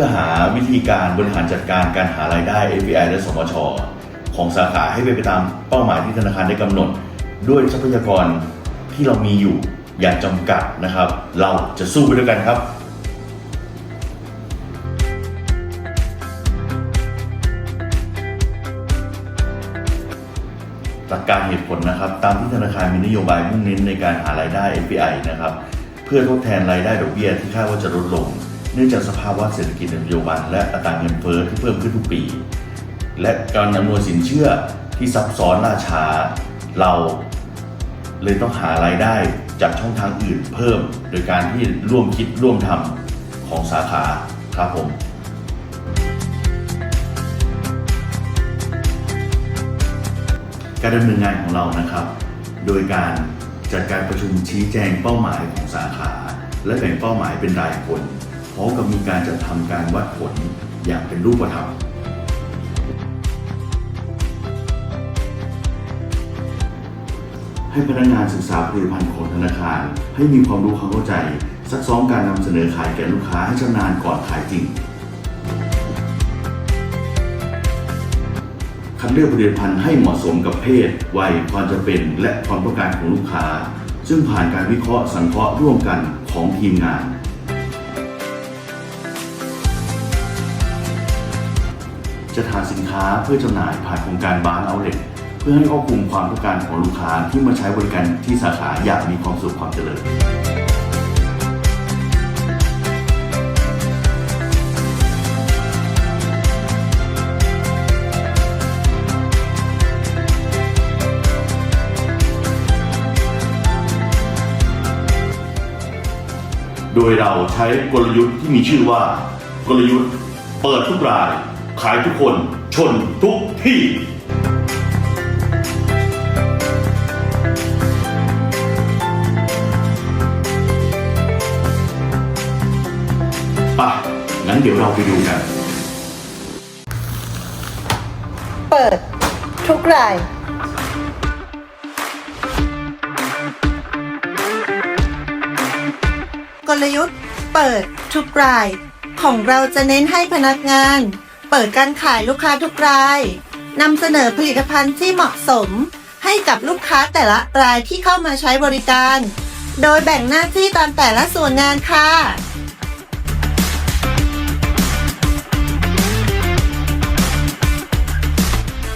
พื่อหาวิธีการบริหารจัดการการหารายได้ FBI และสมชของสาขาให้เป็นไปตามเป้าหมายที่ธนาคารได้กำหนด ด้วยทรัพยากรที่เรามีอยู่อย่างจำกัดนะครับ เราจะสู้ไปด้วยกันครับหลักการเหตุผลนะครับ ตามที่ธนาคารมีนโยบายมุ่งเน้นในการหารายได้ FPI นะครับ เพื่อทดแทนรายได้ดอกเบี้ยที่คาดว่าจะลดลง นื่องจากสภาวะเศรษฐกิจในปัจจุบันและอัตราเงินเฟ้อที่เพิ่มขึ้นทุกปี และการอำนวยสินเชื่อที่ซับซ้อนล่าช้า เราเลยต้องหารายได้จากช่องทางอื่นเพิ่ม โดยการที่ร่วมคิดร่วมทำของสาขาครับผมการดำเนินงานของเรานะครับ โดยการจัดการประชุมชี้แจงเป้าหมายของสาขา และแบ่งเป้าหมายเป็นรายคน ร้อมกับมีการจัดทำการวัดผลอย่างเป็นรูปธรรมให้พนักงานศึกษาผลิตภัณฑ์ของธนาคาร ให้มีความรู้ความเข้าใจ ซักซ้อมการนำเสนอขายแก่ลูกค้าให้ชำนาญก่อนขายจริง คัดเลือกผลิตภัณฑ์ให้เหมาะสมกับเพศ วัย ความจำเป็น และความต้องการของลูกค้า ซึ่งผ่านการวิเคราะห์สังเคราะห์ร่วมกันของทีมงาน จะหานสินค้าเพื่อจำหน่ายผ่านโครงการบ้านเอาเล็เพื่อให้ครอบคลุมความต้องการของลูกค้าที่มาใช้บริการที่สาขาอย่างมีความสุขความเจริญโดยเราใช้กลยุทธ์ที่มีชื่อว่ากลยุทธ์เปิดทุกราย ขายทุกคน ชนทุกที่ปะงั้นเดี๋ยวเราไปดูกัน เปิด ทุกราย กลยุทธ์ เปิด ทุกราย ของเราจะเน้นให้พนักงาน เปิดการขายลูกค้าทุกรายนำเสนอผลิตภัณฑ์ที่เหมาะสม ให้กับลูกค้าแต่ละรายที่เข้ามาใช้บริการ โดยแบ่งหน้าที่ตามแต่ละส่วนงานค่ะ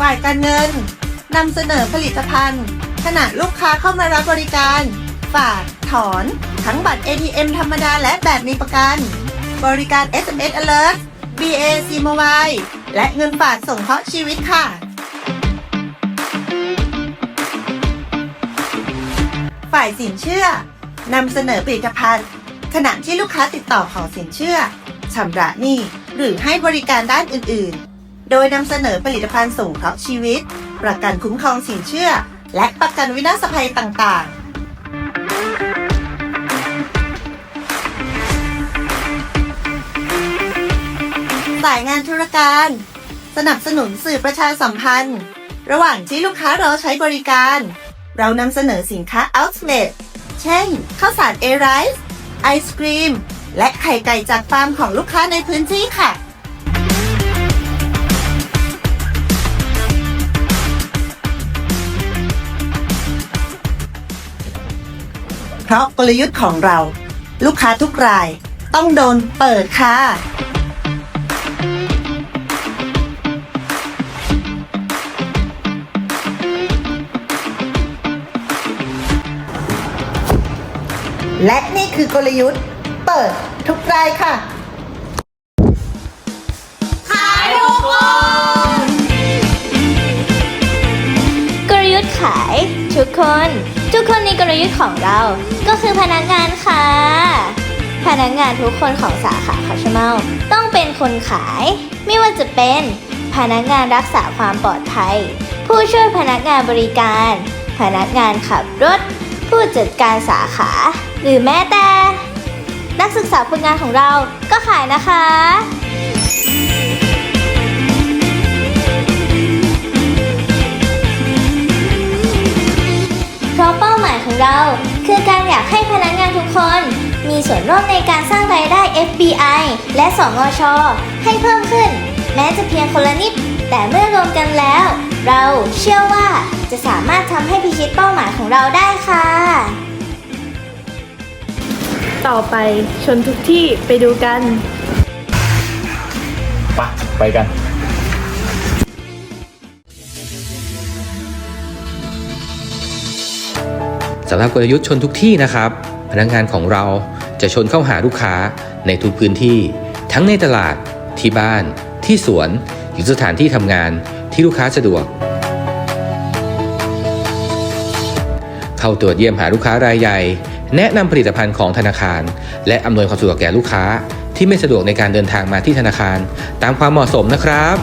ฝ่ายการเงินนำเสนอผลิตภัณฑ์ ขณะลูกค้าเข้ามารับบริการ ฝากถอน ทั้งบัตร ATM ธรรมดาและแบบมีประกัน บริการ SMS Alert BAC Mobile และเงินฝากส่งเคราะห์ชีวิตค่ะ ฝ่ายสินเชื่อนำเสนอผลิตภัณฑ์ ขณะที่ลูกค้าติดต่อขอสินเชื่อชำระหนี้หรือให้บริการด้านอื่นๆ โดยนำเสนอผลิตภัณฑ์ส่งเคราะห์ชีวิต ประกันคุ้มครองสินเชื่อ และประกันวินาศภัยต่างๆ สายงานธุรการ สนับสนุนสื่อประชาสัมพันธ์ ระหว่างที่ลูกค้ารอใช้บริการ เรานำเสนอสินค้า outlet เช่น ข้าวสารเอไรส์ไอศกรีม และไข่ไก่จากฟาร์มของลูกค้าในพื้นที่ค่ะเพราะกลยุทธ์ของเรา ลูกค้าทุกรายต้องโดนเปิดค่ะ และนี่คือกลยุทธ์ เปิดทุกรายค่ะ ขายทุกคนกลยุทธ์ขายทุกคน ทุกคนในกลยุทธ์ของเรา ก็คือพนักงานค่ะ พนักงานทุกคนของสาขาคาชเมาต้องเป็นคนขาย ไม่ว่าจะเป็นพนักงานรักษาความปลอดภัย ผู้ช่วยพนักงานบริการ พนักงานขับรถ ผู้จัดการสาขา หรือแม้แต่ นักศึกษาฝึกงานของเราก็ขายนะคะ เพราะเป้าหมายของเรา คือการอยากให้พนักงานทุกคน มีส่วนร่วมในการสร้างรายได้ FBI และสงชให้เพิ่มขึ้น แม้จะเพียงคนละนิด แต่เมื่อรวมกันแล้ว เราเชื่อว่าจะสามารถทำให้พิชิตเป้าหมายของเราได้ค่ะ ต่อไปชนทุกที่ไปดูกันไปไปกัน สำหรับกลยุทธ์ชนทุกที่นะครับ พนักงานของเราจะชนเข้าหาลูกค้าในทุกพื้นที่ ทั้งในตลาดที่บ้าน ที่สวน หรือสถานที่ทำงานที่ลูกค้าสะดวก เข้าตรวจเยี่ยมหาลูกค้ารายใหญ่ แนะนำผลิตภัณฑ์ของธนาคาร และอำนวยความสะดวกแก่ลูกค้า ที่ไม่สะดวกในการเดินทางมาที่ธนาคาร ตามความเหมาะสมนะครับ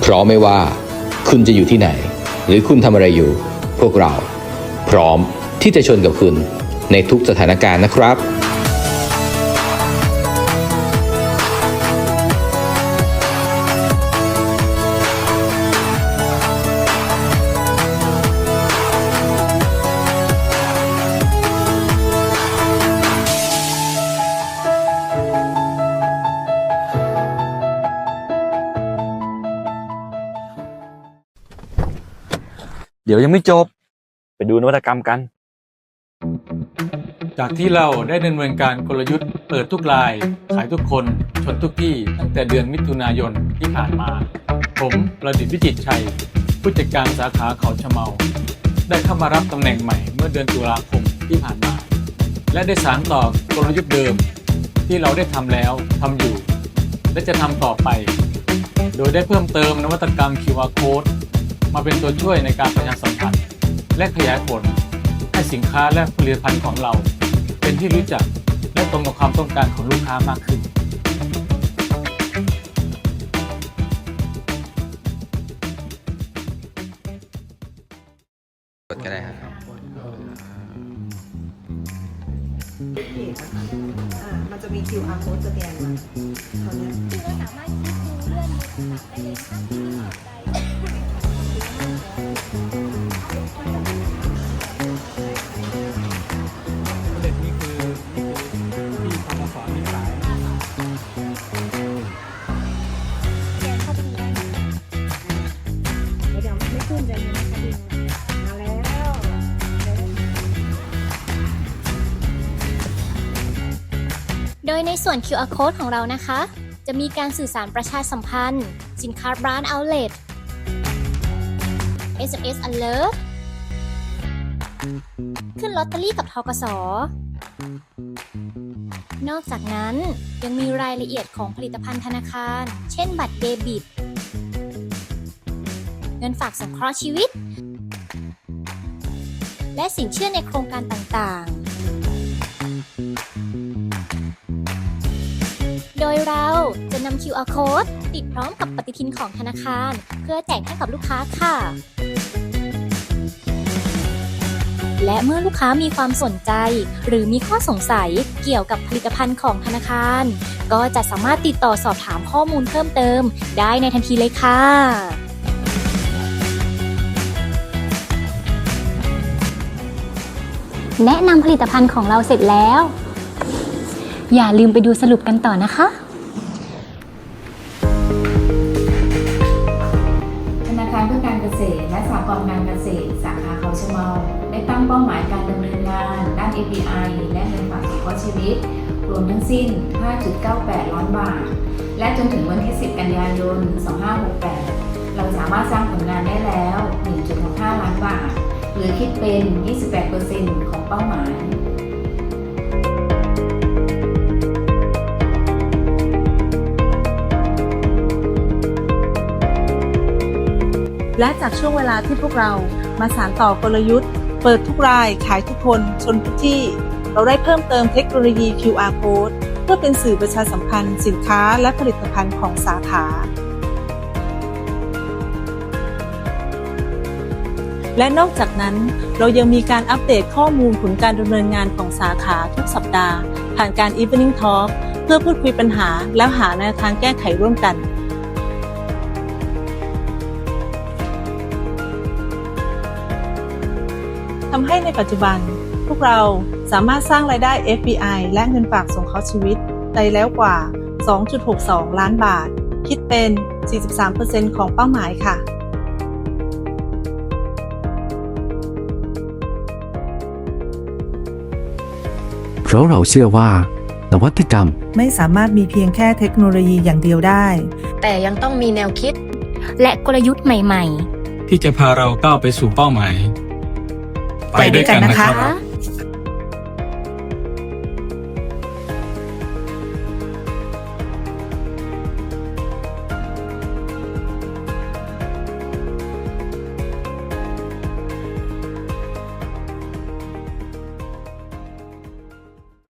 เพราะไม่ว่า คุณจะอยู่ที่ไหน หรือคุณทำอะไรอยู่ พวกเรา พร้อมที่จะชนกับคุณในทุกสถานการณ์นะครับ เดี๋ยวยังไม่จบ ไปดูนวัตกรรมกัน จากที่เราได้ดำเนินการกลยุทธ์เปิดทุกราย ขายทุกคน ชนทุกที่ตั้งแต่เดือนมิถุนายนที่ผ่านมา ผมประดิษฐ์วิจิตรชัย ผู้จัดการสาขาเขาชะเมา ได้เข้ามารับตำแหน่งใหม่เมื่อเดือนตุลาคมที่ผ่านมา และได้สานต่อกลยุทธ์เดิม ที่เราได้ทำแล้วทำอยู่ และจะทำต่อไป โดยได้เพิ่มเติมนวัตกรรม QR Code มาเป็นตัวช่วยในการประชาสัมพันธ์และขยายผล ให้สินค้าและผลิตภัณฑ์ของเรา เป็นที่รู้จักและตรงกับความต้องการของลูกค้ามากขึ้นกดก็ได้ครับมันจะมี QR code สแกนมาเขาเนี้ย เด็ดนี่คือที่ทำสอนที่ขายโดยในส่วน QR Code ของเรานะคะ จะมีการสื่อสารประชาสัมพันธ์ สินค้า Brand Outlet SMS Alert ขึ้นลอตเตอรี่กับทกส นอกจากนั้นยังมีรายละเอียดของผลิตภัณฑ์ธนาคาร เช่นบัตรเดบิต เงินฝากสงเคราะห์ชีวิต และสินเชื่อในโครงการต่างๆ โดยเราจะนำ QR Code ติดพร้อมกับปฏิทินของธนาคาร เพื่อแจกให้กับลูกค้าค่ะ และเมื่อลูกค้ามีความสนใจ หรือมีข้อสงสัยเกี่ยวกับผลิตภัณฑ์ของธนาคาร ก็จะสามารถติดต่อสอบถามข้อมูลเพิ่มเติม ได้ในทันทีเลยค่ะแนะนำผลิตภัณฑ์ของเราเสร็จแล้ว อย่าลืมไปดูสรุปกันต่อนะคะธนาคารเพื่อการเกษตร และสหกรณ์การเกษตร สาขาเขาชะเมาได้ตั้งเป้าหมายการดำเนินงาน ด้าน API และเงินฝากสงเคราะห์ชีวิต รวมทั้งสิ้น 5.98 ล้านบาท และจนถึงวันที่ 10 กันยายน 2568 เราสามารถสร้างผลงานได้แล้ว 1.65 ล้านบาท หรือคิดเป็น 28%ของเป้าหมาย และจากช่วงเวลาที่พวกเรามาสานต่อกลยุทธ์ เปิดทุกรายขายทุกคนชนทุกที่ เราได้เพิ่มเติมเทคโนโลยี QR code เพื่อเป็นสื่อประชาสัมพันธ์สินค้าและผลิตภัณฑ์ของสาขา และนอกจากนั้นเรายังมีการอัปเดตข้อมูลผลการดำเนินงานของสาขาทุกสัปดาห์ ผ่านการ Evening Talk เพื่อพูดคุยปัญหาแล้วหาแนวทางแก้ไขร่วมกัน ทำให้ในปัจจุบัน พวกเราสามารถสร้างรายได้ FPI และเงินฝากส่งเข้าชีวิตได้แล้วกว่า 2.62 ล้านบาท คิดเป็น 43%ของเป้าหมายค่ะเพราะเราเชื่อว่านวัตกรรม ไม่สามารถมีเพียงแค่เทคโนโลยีอย่างเดียวได้ แต่ยังต้องมีแนวคิด และกลยุทธ์ใหม่ที่จะพาเราก้าวไปสู่เป้าหมาย ไปด้วยกันนะคะ